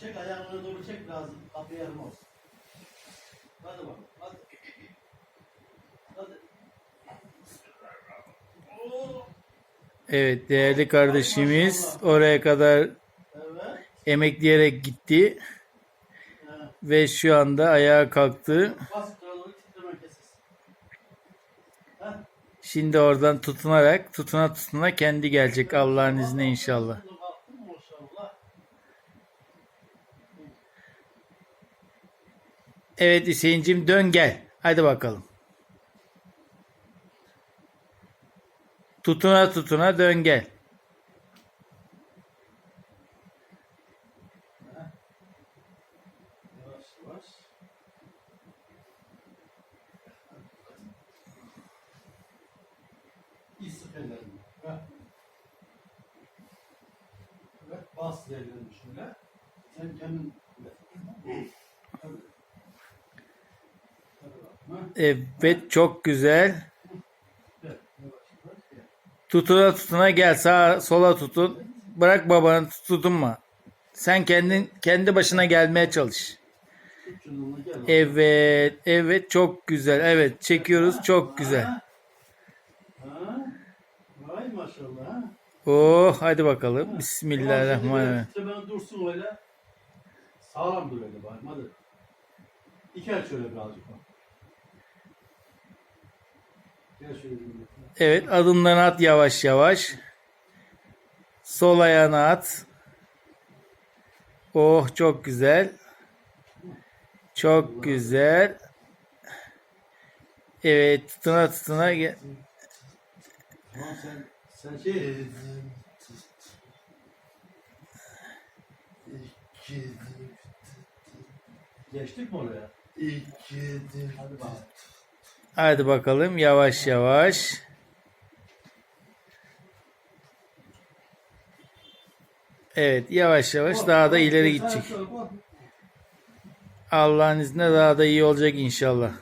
Çek ayağını doğru çek lazım. Kapı yarım olsun. Hadi bakalım. Hadi. Hadi. Evet değerli kardeşimiz oraya kadar Evet. emekleyerek gitti Evet. ve şu anda ayağa kalktı. Şimdi oradan tutunarak tutuna tutuna kendi gelecek Allah'ın izniyle inşallah. Evet Hüseyin'cim dön gel. Hadi bakalım. Tutuna tutuna dön gel. Bas ellerini şöyle. Sen kendin Hadi. Hadi bak. Ha? Evet çok güzel. Tutuna tutuna gel sağa sola tutun. Bırak babanı tutunma. Sen kendin kendi başına gelmeye çalış. Evet, evet çok güzel. Evet çekiyoruz çok güzel. Vay maşallah. Oh hadi bakalım. Bismillahirrahmanirrahim. Hemen dursun öyle. Sağlam dur öyle bari. Hadi. İki el şöyle birazcık. Evet adımlarını at yavaş yavaş. Sol ayağını at. Oh çok güzel. Çok güzel. Evet tutuna tutuna sen sen şey geçtik mi oraya? Hadi bak. Hadi bakalım yavaş yavaş. Evet yavaş yavaş daha da ileri gidecek. Allah'ın izniyle daha da iyi olacak inşallah.